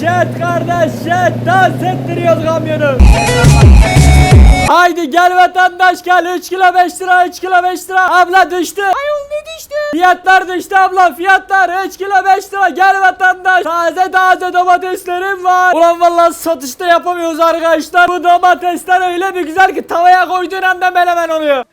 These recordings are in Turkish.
Jet kardeş jet dans ettiriyoruz kamyonu. Haydi gel vatandaş gel 3 kilo 5 lira 3 kilo 5 lira abla düştü. Ayol ne düştü? Fiyatlar düştü abla fiyatlar 3 kilo 5 lira gel vatandaş. Taze taze domateslerim var. Ulan vallahi satışta yapamıyoruz arkadaşlar. Bu domatesler öyle bir güzel ki tavaya koyduğun anda menemen oluyor.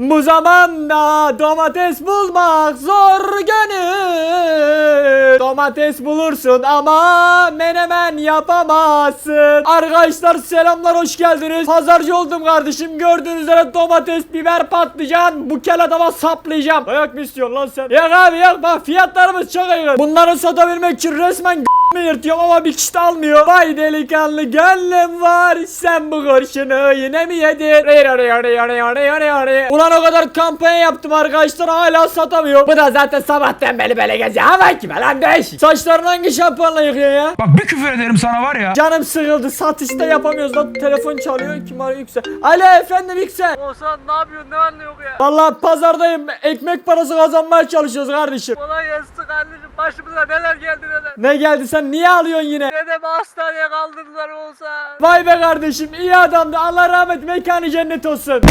Bu zamanda domates bulmak zor gönül. Domates bulursun ama menemen yapamazsın. Arkadaşlar selamlar hoş geldiniz. Pazarcı oldum kardeşim. Gördüğünüz üzere domates, biber, patlıcan bu kel adama saplayacağım. Ayak mı istiyorsun lan sen? Yok abi yok bak fiyatlarımız çok uygun. Bunları satabilmek için resmen mi yırtıyorum ama bir kişi de almıyor. Vay delikanlı gönlüm var. Sen bu kurşunu yine mi yedin? Ulan o kadar kampanya yaptım arkadaşlar hala satamıyor. Bu da zaten sabahtan beri böyle geziyor. Hava kime lan değiş. Saçlarını hangi şampuanla yıkıyor ya? Bak bir küfür ederim sana var ya. Canım sıkıldı. Satışta yapamıyoruz lan. Telefon çalıyor. Kim arıyor Yüksel? Alo efendim Yüksel. Oğuzhan ne yapıyorsun ne var ne yok ya? Vallahi pazardayım. Ekmek parası kazanmaya çalışıyoruz kardeşim. Kolay gelsin kardeşim başımıza neler geldi neler. Ne geldi sen niye alıyorsun yine? Dedemi hastaneye kaldırdılar Oğuzhan. Vay be kardeşim iyi adamdı. Allah rahmet mekanı cennet olsun.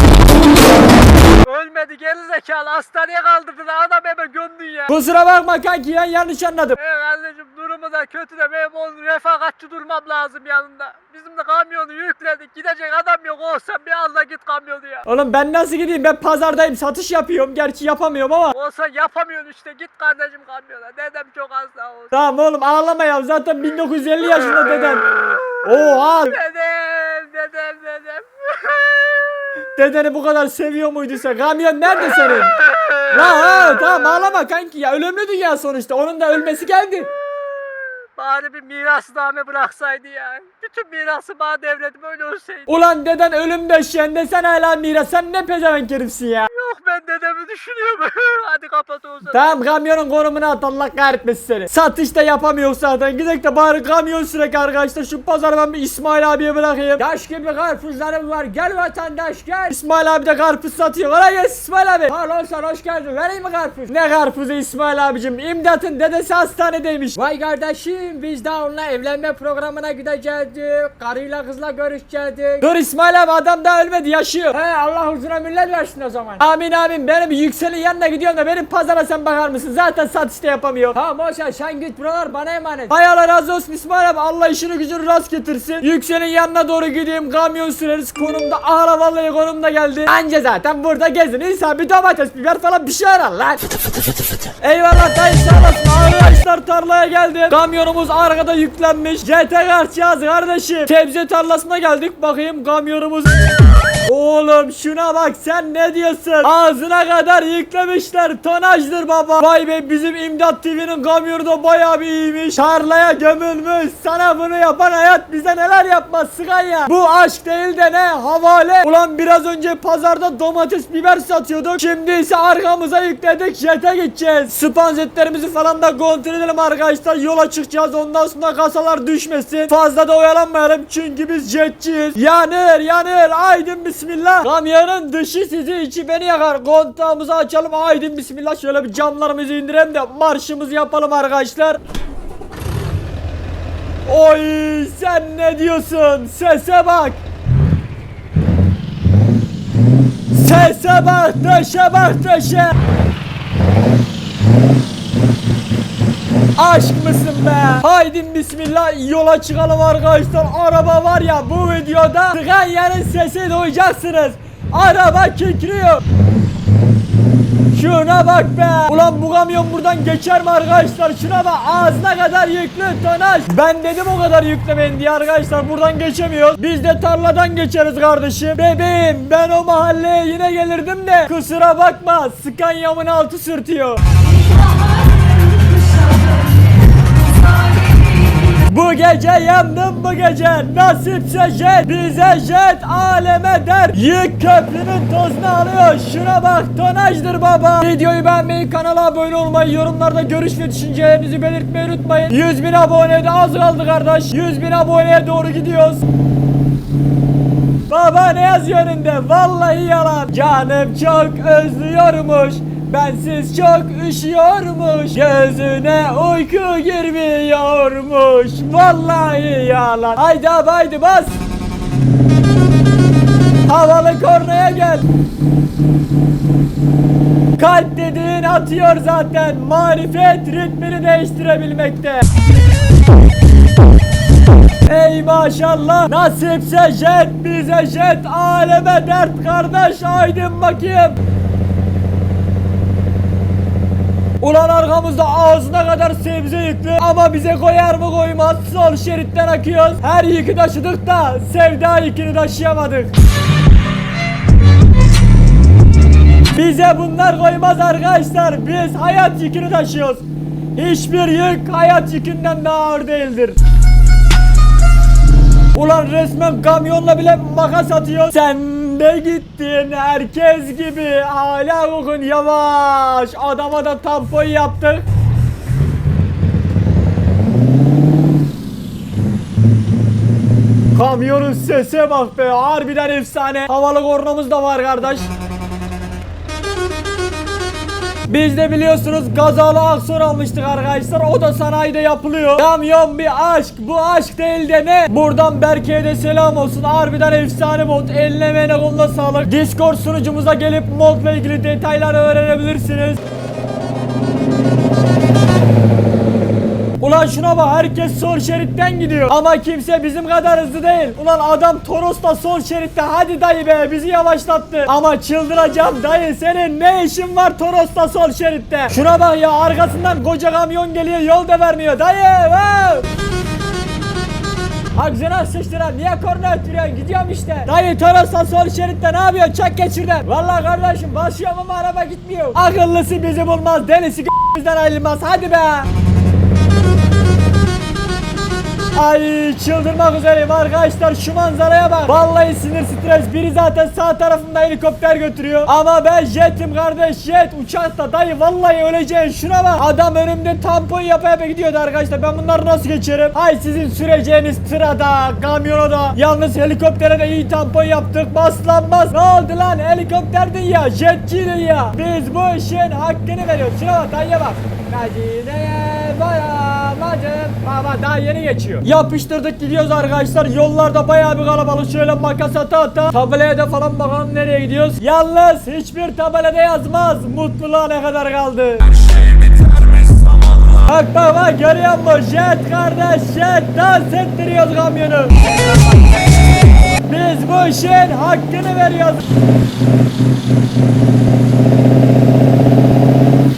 Ölmedi geri zekalı hastaneye kaldırdılar adam hemen gömdün ya. Kusura bakma kanki ya yanlış anladım. Ee kardeşim durumu da kötü de benim onun refakatçi durmam lazım yanında. Bizim de kamyonu yükledik gidecek adam yok Oğuzhan bir anda git kamyonu ya. Oğlum ben nasıl gideyim ben pazardayım satış yapıyorum gerçi yapamıyorum ama. Oğuzhan yapamıyorsun işte git kardeşim kamyona. Dedem çok hasta Oğuzhan. Tamam oğlum ağlama ya zaten 1950 yaşında. Oha Dedem dedem dedem. Dedeni bu kadar seviyor muydu sen? Kamyon nerede senin? La ha tamam ağlama kanki ya ölümlü dünya sonuçta onun da ölmesi geldi. Bari bir mirasname bıraksaydı ya. Bütün mirası bana devredip öyle ölseydi. Ulan deden ölüm döşeğinde sen hala miras sen ne pezevenk herifsin ya. Yok ben dedemi düşünüyorum. Hadi kapat olsun. Tamam kamyonun konumunu at Allah kahretmesin seni. Satışta yapamıyoruz zaten. Gidelim de bari kamyon sürek arkadaşlar. Şu pazarı ben bir İsmail abiye bırakayım. Yaş gibi karpuzlarım var. Gel vatandaş gel. İsmail abi de karpuz satıyor. Kolay gelsin İsmail abi. Pardon sen hoş geldin. Vereyim mi karpuz? Ne karpuzu İsmail abicim? İmdat'ın dedesi hastanedeymiş. Vay kardeşim biz de onunla evlenme programına gidecektik. Karıyla kızla görüşecektik. Dur İsmail abi adam daha ölmedi yaşıyor. He Allah uzun ömürler versin o zaman. Amin amin benim yükselin yanına gidiyorum da benim pazara sen bakar mısın? Zaten satışta yapamıyor. Tamam sen git buralar bana emanet. Hay Allah razı olsun İsmail abi Allah işini gücünü rast getirsin. Yükselin yanına doğru gideyim kamyon süreriz konumda. Aha vallahi konumda geldi. Anca zaten burada gezin. İnsan bir domates biber falan bir şey arar lan. Eyvallah dayı sağ olasın. Arkadaşlar tarlaya geldim. Kamyonumuz arkada yüklenmiş. GT kartacağız kardeşim. Sebze tarlasına geldik. Bakayım kamyonumuz. Oğlum şuna bak sen ne diyorsun? Ağzına kadar yüklemişler. Tonajdır baba. Vay be bizim İmdat TV'nin kamyonu da bayağı bir iyiymiş. Tarlaya gömülmüş. Sana bunu yapan hayat bize neler yapmaz sıkan ya. Bu aşk değil de ne? Havale. Ulan biraz önce pazarda domates biber satıyorduk. Şimdi ise arkamıza yükledik. Jet'e gideceğiz. Spanzetlerimizi falan da kontrol edelim arkadaşlar. Yola çıkacağız. Ondan sonra kasalar düşmesin. Fazla da oyalanmayalım. Çünkü biz jetçiyiz. Yanır yanır. Aydın bismillah. Kamyonun dışı sizi içi beni yakar. Kontağımızı açalım. Aydın bismillah. Şöyle bir camlarımızı indirelim de marşımızı yapalım arkadaşlar. Oy sen ne diyorsun? Sese bak. Sese bak, döşe bak, döşe. Aşk mısın be? Haydi bismillah yola çıkalım arkadaşlar. Araba var ya bu videoda tıkan yerin sesi duyacaksınız. Araba kikriyor. Şuna bak be. Ulan bu kamyon buradan geçer mi arkadaşlar? Şuna bak ağzına kadar yüklü tonaj. Ben dedim o kadar yüklemeyin diye arkadaşlar buradan geçemiyoruz. Biz de tarladan geçeriz kardeşim. Bebeğim ben o mahalleye yine gelirdim de kusura bakma Scania'mın altı sürtüyor. Bu gece yandım bu gece Nasipse jet bize jet aleme der Yük köprünün tozunu alıyor Şuna bak tonajdır baba Videoyu beğenmeyi kanala abone olmayı Yorumlarda görüş ve düşüncelerinizi belirtmeyi unutmayın 100 bin aboneye de az kaldı kardeş 100 bin aboneye doğru gidiyoruz Baba ne yazıyor önünde? Vallahi yalan. Canım çok özlüyormuş. Bensiz çok üşüyormuş Gözüne uyku girmiyormuş. Vallahi yalan. Haydi haydi bas. Havalı kornaya gel. Kalp dediğin atıyor zaten. Marifet ritmini değiştirebilmekte. Ey maşallah Nasipse jet bize jet. Aleme dert kardeş aydın bakayım Ulan arkamızda ağzına kadar sebze yüklü. Ama bize koyar mı koymaz sol şeritten akıyoruz. Her yükü taşıdık da sevda yükünü taşıyamadık. Bize bunlar koymaz arkadaşlar. Biz hayat yükünü taşıyoruz. Hiçbir yük hayat yükünden daha ağır değildir. Ulan resmen kamyonla bile makas atıyor. Sen de gittin herkes gibi. Hala kokun yavaş. Adama da tampon yaptık. Kamyonun sese bak be. Harbiden efsane. Havalı kornamız da var kardeş. Biz de biliyorsunuz gazalı aksor almıştık arkadaşlar. O da sanayide yapılıyor. Kamyon bir aşk. Bu aşk değil de ne? Buradan Berke'ye de selam olsun. Harbiden efsane mod. Eline emeğine koluna sağlık. Discord sunucumuza gelip modla ilgili detayları öğrenebilirsiniz. Ulan şuna bak herkes sol şeritten gidiyor. Ama kimse bizim kadar hızlı değil. Ulan adam Toros'ta sol şeritte hadi dayı be bizi yavaşlattı. Ama çıldıracağım dayı senin ne işin var Toros'ta sol şeritte? Şuna bak ya arkasından koca kamyon geliyor yol da vermiyor dayı wow. Ağzına sıçtıran niye korna ötürüyorsun gidiyorum işte. Dayı Toros'ta sol şeritte ne yapıyorsun çak geç şuradan. Valla kardeşim basıyorum ama araba gitmiyor. Akıllısı bizi bulmaz delisi bizden ayrılmaz. Hadi be Ay çıldırmak üzereyim arkadaşlar şu manzaraya bak. Vallahi sinir stres biri zaten sağ tarafında helikopter götürüyor. Ama ben jetim kardeş jet uçakta dayı vallahi öleceğim şuna bak. Adam önümde tampon yapa yapa gidiyordu arkadaşlar ben bunları nasıl geçerim? Hay sizin süreceğiniz tırada kamyona da Yalnız helikoptere de iyi tampon yaptık bas lan bas Ne oldu lan helikopterdin ya jetçiydin ya. Biz bu işin hakkını veriyoruz. Şuna bak dayıya bak. Medine'ye varamadım Baba daha yeni geçiyor. Yapıştırdık gidiyoruz arkadaşlar. Yollarda bayağı bir kalabalık. Şöyle makas ata ata Tabelaya da falan bakalım nereye gidiyoruz. Yalnız hiçbir tabelada yazmaz. Mutluluğa ne kadar kaldı. Bak bak bak görüyor musun? Jet kardeş jet. Dans ettiriyoruz kamyonu. Biz bu işin hakkını veriyoruz.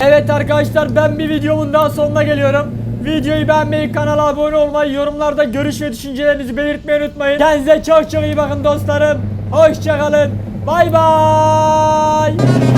Evet arkadaşlar ben bir videomun daha sonuna geliyorum. Videoyu beğenmeyi, kanala abone olmayı, yorumlarda görüş ve düşüncelerinizi belirtmeyi unutmayın. Kendinize çok çok iyi bakın dostlarım. Hoşçakalın. Bay bay.